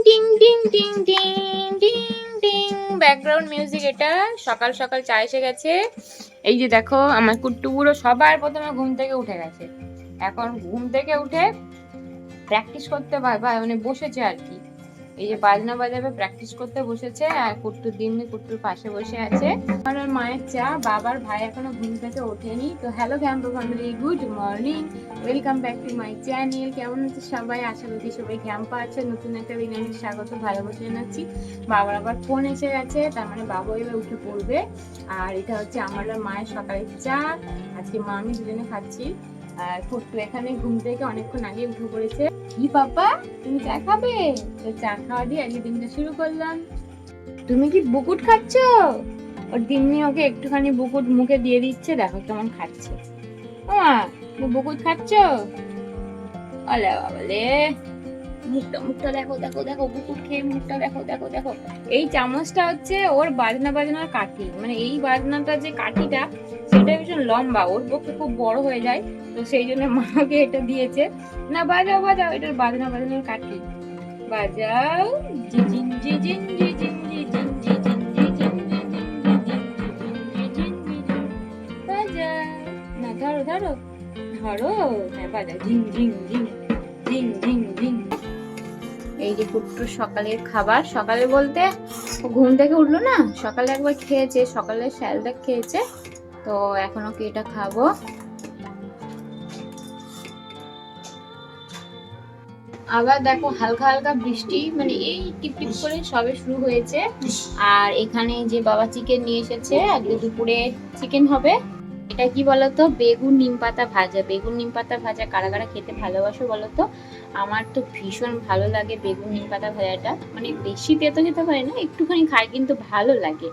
টিং টিং টিং টিং ব্যাকগ্রাউন্ড মিউজিক এটা। সকাল সকাল চা এসে গেছে। এই যে দেখো, আমার কুট্টু বুড়ো সবার প্রথমে ঘুম থেকে উঠে গেছে। এখন ঘুম থেকে উঠে প্র্যাকটিস করতে পার বা মানে বসেছে আর কি। এই যে বাজনা বাজাবে প্র্যাকটিস করতে বসেছে আর কুট্টুর দিননি কুট্টুর পাশে বসে আছে। আর ওর মায়ের চা, বাবার ভাই এখনও ঘুম থেকে ওঠেনি। তো hello Campo family good morning welcome back to my channel কেমন আছে সবাই? আশা করি সবাই ক্যাম্পা আছে নতুন একটা দিনের স্বাগত, ভালোবাসা জানাচ্ছি। বাবার আবার ফোন এসে গেছে, তার মানে বাবা এবার উঠে পড়বে। আর এটা হচ্ছে আমার আর মায়ের সকালের চা। আজকে মা আমি দুজনে খাচ্ছি। এখানে ঘুম থেকে অনেকক্ষণ আগে উঠে পড়েছে। কি পাপা? তুমি চা খাবে? তো চা খাওয়া দিয়ে আজকে দিনটা শুরু করলাম। তুমি কি বুকুট খাচ্ছ? ওর দিমনি ওকে একটুখানি বুকুট মুখে দিয়ে দিচ্ছে, দেখো কেমন খাচ্ছে। মা বুকুট খাচ্ছ? বাবালে। মুখটা মুখটা দেখো দেখো দেখো বুকুর খেয়ে মুখটা দেখো দেখো দেখো এই চামচটা হচ্ছে ওর বাজনা বাজনার কাঠি মানে এই বাজনাটা যে কাঠিটা সেটা ভীষণ লম্বা ওর পক্ষে খুব বড় হয়ে যায় তো সেই জন্য মাকে এটা দিয়েছে না বাজাও বাজাও এটার বাজনা বাজনার কাঠি বাজাও জিজিন জিজিন জিজিন জিজিন না ধরো ধরো ধরো হ্যাঁ বাজা ঝিং ঝিং ঝিং এই যে পুট্টুর সকালের খাবার, সকালে বলতে ঘুম থেকে উঠল না, সকালে একবার খেয়েছে, সকালে স্যালটা খেয়েছে, তো এখন ওকে এটা খাব। আবার দেখো হালকা হালকা বৃষ্টি মানে এই টিপ টিপ করে সবে শুরু হয়েছে। আর এখানে যে বাবা চিকেন নিয়ে এসেছে, আজকে দুপুরে চিকেন হবে। এটা কি বলতো? বেগুন নিম পাতা ভাজা। বেগুন নিম পাতা ভাজা কারা কারা খেতে ভালোবাসো বলতো? আমার তো ভীষণ ভালো লাগে বেগুন নিম পাতা ভাজাটা। মানে বেশি তেতো খেতে পারে না, একটুখানি খাই কিন্তু ভালো লাগে।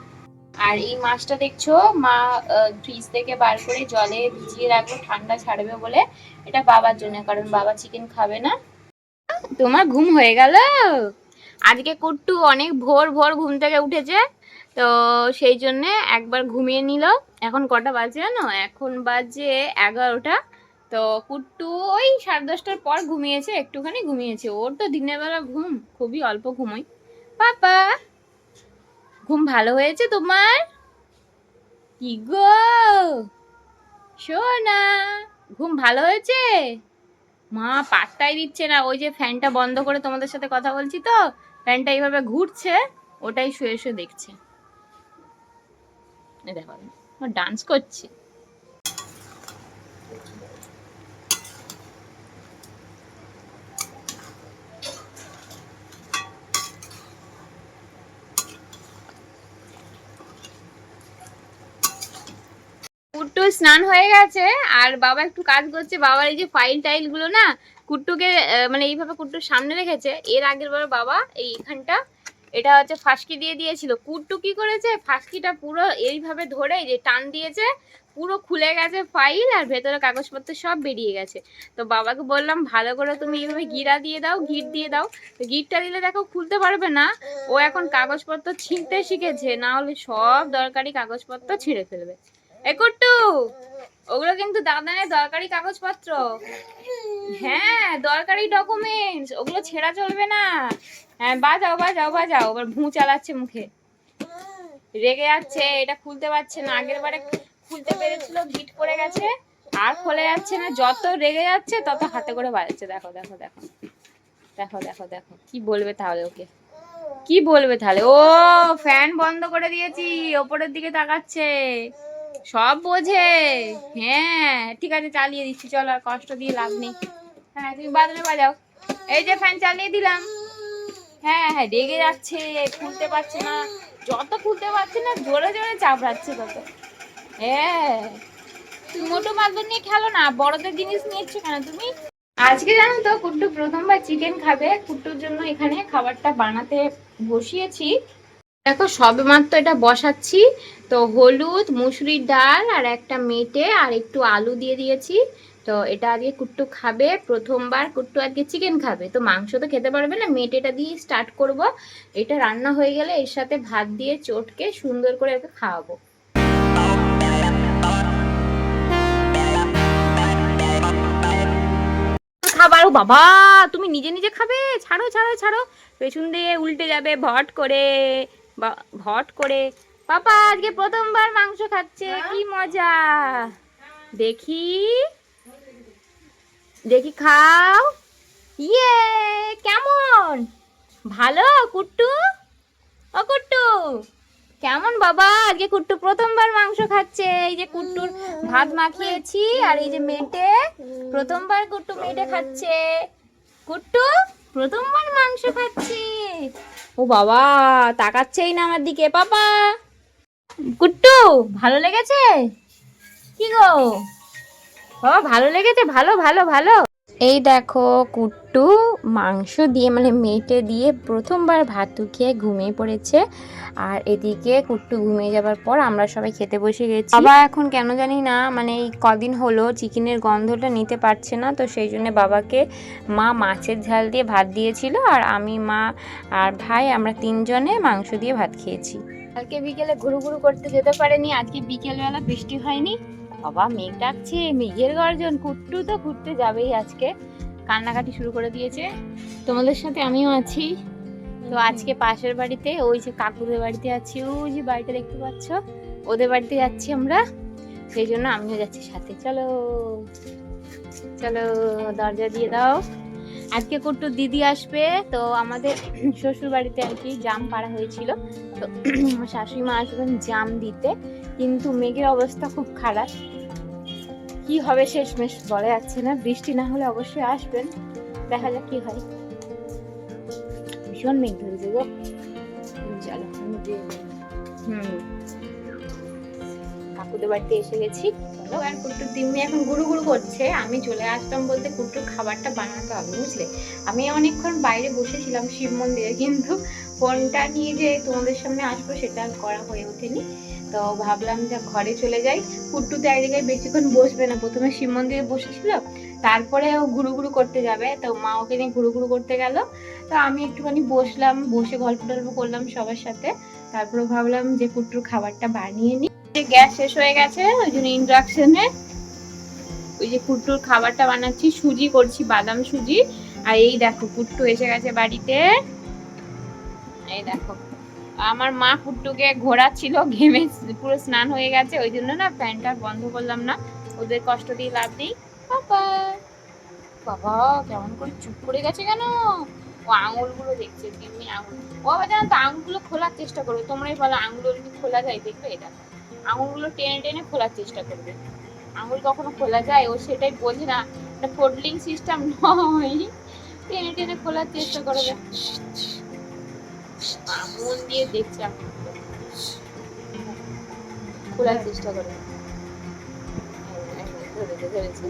আর এই মাছটা দেখছ? মা ফ্রিজ থেকে বার করে জলে ভিজিয়ে রাখল, ঠান্ডা ছাড়বে বলে। এটা বাবার জন্য, কারণ বাবা চিকেন খাবে না। তোমার ঘুম হয়ে গেল? আজকে কুট্টু অনেক ভোর ভোর ঘুম থেকে উঠেছে। তো সেই জন্য একবার ঘুমিয়ে নিল। এখন কটা বাজে জানো? এখন বাজে এগারোটা। তো কুট্টু ওই সাড়ে দশটার পর ঘুমিয়েছে, একটুখানি ঘুমিয়েছে। ওর তো দিনের বেলা ঘুম, খুবই অল্প ঘুমোয় পাপা, ঘুম ভালো হয়েছে তোমার? কি গো? শোনা ঘুম ভালো হয়েছে? মা পাত্তাই দিচ্ছে না। ওই যে ফ্যানটা বন্ধ করে তোমাদের সাথে কথা বলছি তো, ফ্যানটা এইভাবে ঘুরছে, ওটাই শুয়ে শুয়ে দেখছে। দেখো ডান্স করছে। কুট্টু স্নান হয়ে গেছে, আর বাবা একটু কাজ করছে। বাবার এই যে ফাইল টাইলগুলো না, কুট্টুকে মানে এইভাবে কুট্টুর সামনে রেখেছে। এর আগের বার বাবা এই এখানটা এটা হচ্ছে ফাঁসকি দিয়ে দিয়েছিল। কুট্টু কি করেছে? ফাঁসকিটা পুরো এইভাবে ধরে যে টান দিয়েছে, পুরো খুলে গেছে ফাইল আর ভেতরে কাগজপত্র সব বেরিয়ে গেছে। তো বাবাকে বললাম, ভালো করে তুমি এইভাবে গিরা দিয়ে দাও, গিট দিয়ে দাও। তো গিটটা দিলে দেখো খুলতে পারবে না। ও এখন কাগজপত্র ছিঁড়তে শিখেছে, না হলে সব দরকারি কাগজপত্র ছিঁড়ে ফেলবে। এ কুট্টু! ওগুলো কিন্তু দাদানের দরকারি কাগজপত্র। হ্যাঁ দরকারি ডকুমেন্টস ওগুলো ছেঁড়া চলবে না। হ্যাঁ বাজাও বাজাও বাজাও। আবার ভু চালাচ্ছে মুখে। রেগে যাচ্ছে, এটা খুলতে পারছে না। আগের বারে খুলতে পেরেছিল গিট পড়ে গেছে। আর খোলা যাচ্ছে না। যত রেগে যাচ্ছে, তত হাতে করে বাজাচ্ছে। দেখো দেখো দেখো। দেখো দেখো দেখো। কি বলবে তাহলে ওকে? কি বলবে তাহলে? ও ফ্যান বন্ধ করে দিয়েছি। ওপরের দিকে তাকাচ্ছে। সব বোঝে। হ্যাঁ ঠিক আছে, চালিয়ে দিচ্ছি। চলো, আর কষ্ট দিয়ে লাভ নেই। হ্যাঁ তুমি বাজারে বাজাও। এই যে ফ্যান চালিয়ে দিলাম। হ্যাঁ হ্যাঁ রেগে যাচ্ছে, খুলতে পারছে না। যত খুলতে পারছে না, জোরে জোরে চাপড়াচ্ছে তত। হ্যাঁ তুমি মোটো মাদুর নিয়ে খেলো না? বড়দের জিনিস নিয়েছ কেন তুমি? আজকে জানো তো, কুট্টু প্রথমবার চিকেন খাবে। কুট্টুর জন্য এখানে খাবারটা বানাতে বসিয়েছি। দেখো সবে মাত্র এটা বসাচ্ছি। তো হলুদ, মুসুরির ডাল আর একটা মেটে আর একটু আলু দিয়ে দিয়েছি। তো এটা আজকে কুট্টু খাবে, প্রথমবার কুট্টু আজকে চিকেন খাবে। তো মাংস তো খেতে পারবে না মেট এটা দিয়ে স্টার্ট করব। এটা রান্না হয়ে গেলে এর সাথে ভাত দিয়ে চটকে সুন্দর করে ওকে খাওয়াবো। খাবার, ও বাবা, তুমি নিজে নিজে খাবে? ছাড়ো ছাড়ো ছাড়ো। পেছন দিয়ে উল্টে যাবে, ভট করে। বা ভট করে পাপা আজকে প্রথমবার মাংস খাচ্ছে কি মজা? দেখি দেখি খাও। ইয়ে কেমন? ভালো কুট্টু? ও কুট্টু কেমন বাবা? আজকে কুট্টু প্রথমবার মাংস খাচ্ছে। এই যে কুট্টুর ভাত মাখিয়েছি আর এই যে মেটে প্রথমবার কুট্টু মেটে খাচ্ছে। কুট্টু প্রথমবার মাংস খাচ্ছে। ও বাবা, তাকাচ্ছেই না আমার দিকে, পাপা। কুট্টু ভালো লেগেছে? কি গো? বাবা, ভালো লেগেছে, ভালো ভালো ভালো। এই দেখো কুট্টু মাংস দিয়ে মানে মেটে দিয়ে প্রথমবার ভাত খেয়ে ঘুমিয়ে পড়েছে। আর এদিকে কুট্টু ঘুমিয়ে যাবার পর আমরা সবাই খেতে বসে গেছি। বাবা এখন কেন জানি না মানে এই কদিন হলো চিকেনের গন্ধটা নিতে পারছে না, তো সেই জন্য বাবাকে মা মাছের ঝাল দিয়ে ভাত দিয়েছিল আর আমি, মা আর ভাই আমরা তিনজনে মাংস দিয়ে ভাত খেয়েছি। কালকে বিকেলে ঘুরু ঘুরু করতে যেতে পারেনি, আজকে বিকেলবেলা বৃষ্টি হয়নি। বাবা মেঘ ডাকছে মেঘের গর্জন কুট্টু তো ঘুরতে যাবেই আজকে। কান্নাকাটি শুরু করে দিয়েছে। তোমাদের সাথে আমিও আছি। তো আজকে পাশের বাড়িতে ওই যে কাকুদের বাড়িতে আছি ওই যে বাড়িটা দেখতে পাচ্ছ? ওদের বাড়িতে যাচ্ছি আমরা। সেই জন্য আমিও যাচ্ছি সাথে। চলো চলো দরজা দিয়ে দাও। আজকে কুট্টুর দিদি আসবে তো আমাদের শ্বশুর বাড়িতে আর কি জাম পাড়া হয়েছিল। তো শাশুড়ি মা আসবেন জাম দিতে। কিন্তু মেঘের অবস্থা খুব খারাপ। কি হবে শেষমেশ বলা যাচ্ছে না। বৃষ্টি না হলে অবশ্যই আসবেন। দেখা যাক কি হয়। ভীষণ মেঘ দিই। হুম। কাকুদের বাড়িতে এসে গেছি। আর এখন গুরু গুরু করছে। আমি চলে আসতাম বলতে কুট্টুর খাবারটা বানাতে হবে, বুঝলে? আমি অনেকক্ষণ বাইরে বসেছিলাম শিব মন্দিরে, কিন্তু ফোনটা নিয়ে যে তোমাদের সামনে আসব সেটা করা হয়ে ওঠেনি। তো ভাবলাম যে ঘরে চলে যাই। কুট্টু তো এক জায়গায় বেশিক্ষণ বসবে না। প্রথমে শিব মন্দিরে বসেছিল। তারপরে ও ঘুরু ঘুরু করতে যাবে। তো মা ওকে নিয়ে ঘুরু ঘুরু করতে গেল। তো আমি একটুখানি বসলাম, বসে গল্প টল্প করলাম সবার সাথে। তারপরে ভাবলাম যে কুট্টুর খাবারটা বানিয়ে নিই। গ্যাস শেষ হয়ে গেছে, ওই জন্য ইন্ডাকশনে ওই যে কুট্টুর খাবারটা বানাচ্ছি, সুজি করছি, বাদাম সুজি। আর এই দেখো, কুট্টু এসে গেছে বাড়িতে। এই দেখো। আমার মা কুট্টুকে ঘোরাচ্ছিল, ঘেমে পুরো স্নান হয়ে গেছে, ওই জন্য না ফ্যানটা বন্ধ করলাম না। ওদের কষ্ট দিয়ে লাভ নেই। বাবা বাবা, কেমন করে চুপ করে গেছে কেন? ও আঙুলগুলো দেখছে তেমনি আঙুল। ও আবার জানো তো, আঙুলগুলো খোলার চেষ্টা করবে। তোমরাই বলো, আঙুলগুলো যদি খোলা যায়, দেখবে এটা? আঙুলগুলো টেনে টেনে খোলার চেষ্টা করবে। আঙুল কখনো খোলা যায়? ও সেটাই বোঝে না, এটা ফোল্ডিং সিস্টেম নয়। টেনে টেনে খোলার চেষ্টা করবে। মন দিয়ে দেখছে খোলার চেষ্টা করে। ধরেছে ধরেছে।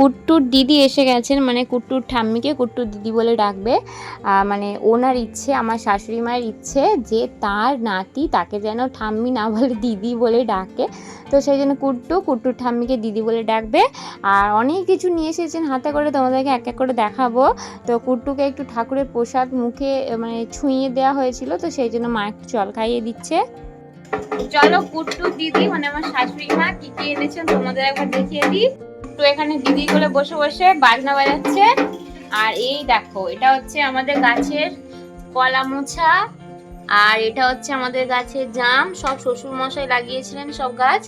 কুট্টুর দিদি এসে গেছেন মানে কুট্টুর ঠাম্মিকে কুট্টুর দিদি বলে ডাকবে। মানে ওনার ইচ্ছে, আমার শাশুড়ি মায়ের ইচ্ছে যে তার নাতি তাকে যেন ঠাম্মি না বলে দিদি বলে ডাকে। তো সেই জন্য কুট্টু, কুট্টুর ঠাম্মিকে দিদি বলে ডাকবে। আর অনেক কিছু নিয়ে এসেছেন হাতে করে, তোমাদেরকে এক এক করে দেখাবো। তো কুট্টুকে একটু ঠাকুরের প্রসাদ মুখে মানে ছুঁয়ে দেওয়া হয়েছিল, তো সেই জন্য মা একটু জল খাইয়ে দিচ্ছে। চলো কুট্টু দিদি মানে আমার শাশুড়ি মা, কি কি এনেছেন তোমাদের একবার দেখিয়ে দিই। তো এখানে দিদি গুলো বসে বসে বাজনা বাজাচ্ছে। আর এই দেখো, এটা হচ্ছে আমাদের গাছের কলা মোছা, আর এটা হচ্ছে আমাদের গাছের জাম। সব শ্বশুর মশাই লাগিয়েছিলেন সব গাছ।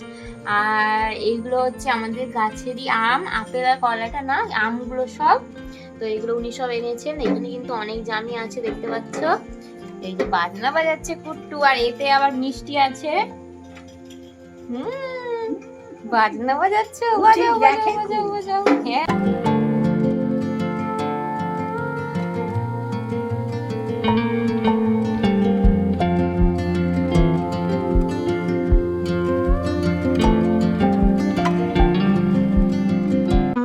আর এইগুলো হচ্ছে আমাদের গাছেরই আম। আপেল আর কলাটা না আমগুলো সব। তো এগুলো উনি সব এনেছেন। এখানে কিন্তু অনেক জামই আছে, দেখতে পাচ্ছ। এই যে বাজনা বাজাচ্ছে কুট্টু, আর এতে আবার মিষ্টি আছে। হুম। বাজনা বাজাচ্ছো? বাজাও বাজাও বাজাও বাজাও। হ্যাঁ।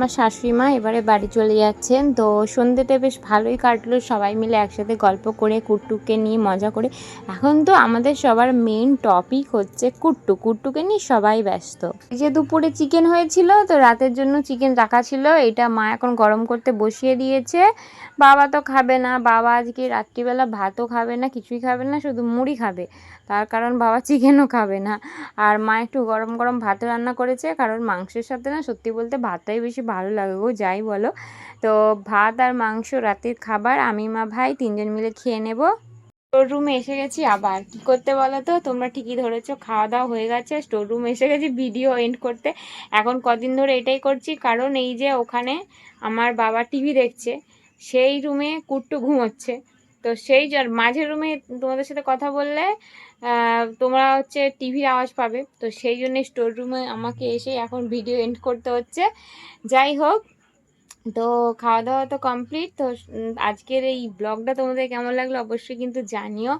আমার শাশুড়ি মা এবারে বাড়ি চলে যাচ্ছেন। তো সন্ধ্যেতে বেশ ভালোই কাটলো। সবাই মিলে একসাথে গল্প করে, কুট্টুকে নিয়ে মজা করে। এখন তো আমাদের সবার মেন টপিক হচ্ছে কুট্টু। কুট্টুকে নিয়ে সবাই ব্যস্ত। যে দুপুরে চিকেন হয়েছিল, তো রাতের জন্য চিকেন রাখা ছিল। এটা মা এখন গরম করতে বসিয়ে দিয়েছে। বাবা তো খাবে না, বাবা আজকে রাত্রিবেলা ভাতও খাবে না, কিছুই খাবে না, শুধু মুড়ি খাবে। তার কারণ বাবা চিকেনও খাবে না। আর মা একটু গরম গরম ভাত রান্না করেছে, কারণ মাংসের সাথে না সত্যি বলতে ভাতটাই বেশি ভালো লাগে গো, যাই বলো। তো ভাত আর মাংস রাতের খাবার, আমি মা ভাই তিনজন মিলে খেয়ে নেব। স্টোর রুমে এসে গেছি আবার। কি করতে বলো তো? তোমরা ঠিকই ধরেছো, খাওয়া দাওয়া হয়ে গেছে। স্টোর রুমে এসে গেছি ভিডিও এন্ড করতে। এখন কদিন ধরে এটাই করছি, কারণ এই যে ওখানে আমার বাবা টিভি দেখছে, সেই রুমে কুট্টু ঘুমোচ্ছে। তো সেই যার মাঝের রুমে তোমাদের সাথে কথা বললে তোমরা হচ্ছে টিভির আওয়াজ পাবে। তো সেই জন্য স্টোর রুমে আমাকে এসে এখন ভিডিও এন্ড করতে হচ্ছে। যাই হোক তো খাওয়া দাওয়া তো কমপ্লিট তো আজকের এই ব্লগটা তোমাদের কেমন লাগল অবশ্যই কিন্তু জানিও।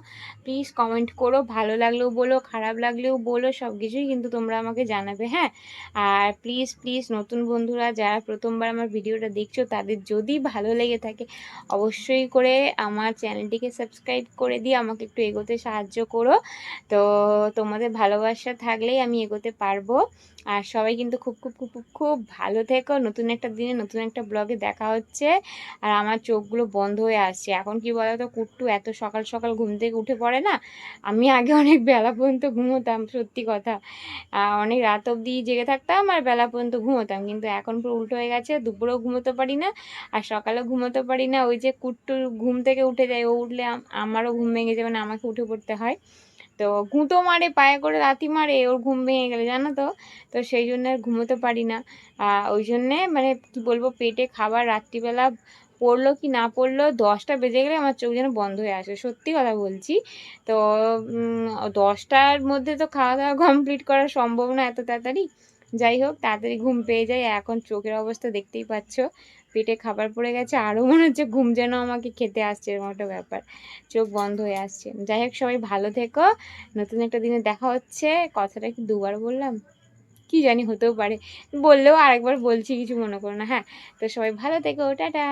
প্লিজ কমেন্ট করো, ভালো লাগলেও বলো, খারাপ লাগলেও বলো সব কিছুই কিন্তু তোমরা আমাকে জানাবে হ্যাঁ? আর প্লিজ প্লিজ নতুন বন্ধুরা যারা প্রথমবার আমার ভিডিওটা দেখছ, তাদের যদি ভালো লেগে থাকে, অবশ্যই করে আমার চ্যানেলটিকে সাবস্ক্রাইব করে দিয়ে আমাকে একটু এগোতে সাহায্য করো। তো তোমাদের ভালোবাসা থাকলেই আমি এগোতে পারব। আর সবাই কিন্তু খুব খুব খুব খুব ভালো থেকো। নতুন একটা দিনে নতুন একটা ব্লগে দেখা হচ্ছে। আর আমার চোখগুলো বন্ধ হয়ে আসছে। এখন কি বলো তো কুট্টু এত সকাল সকাল ঘুম থেকে উঠে পড়ে না, আমি আগে অনেক বেলা পর্যন্ত ঘুমোতাম, সত্যি কথা। অনেক রাত অবধি জেগে থাকতাম আর বেলা পর্যন্ত ঘুমোতাম। কিন্তু এখন পুরো উল্টো হয়ে গেছে, দুপুরেও ঘুমোতে পারি না আর সকালেও ঘুমোতে পারি না। ওই যে কুট্টু ঘুম থেকে উঠে যায়, ও উঠলে আমারও ঘুম ভেঙে যাবে না আমাকে উঠে পড়তে হয়। তো গুঁতো মারে, পায়ে করে লাথি মারে, ওর ঘুম ভেঙে গেলে, জানো তো? তো সেই জন্য আর ঘুমোতে পারি না। ওই জন্যে মানে কি বলব, পেটে খাবার রাত্রিবেলা পড়ল কি না পড়ল, দশটা বেজে গেলে আমার চোখ যেন বন্ধ হয়ে আসে। সত্যি কথা বলছি। তো দশটার মধ্যে তো খাওয়া দাওয়া কমপ্লিট করা সম্ভব না এত তাড়াতাড়ি। যাই হোক, তাড়াতাড়ি ঘুম পেয়ে যাই। এখন চোখের অবস্থা দেখতেই পাচ্ছ। পেটে খাবার পড়ে গেছে, আরও মনে হচ্ছে ঘুম যেন আমাকে খেতে আসছে, এরকম একটা ব্যাপার। চোখ বন্ধ হয়ে আসছে। যাই হোক, সবাই ভালো থেকো। নতুন একটা দিনে দেখা হচ্ছে। কথাটা কি দুবার বললাম? কি জানি হতেও পারে। বললেও আরেকবার বলছি, কিছু মনে করো না। হ্যাঁ তো সবাই ভালো থেকো। টাটা!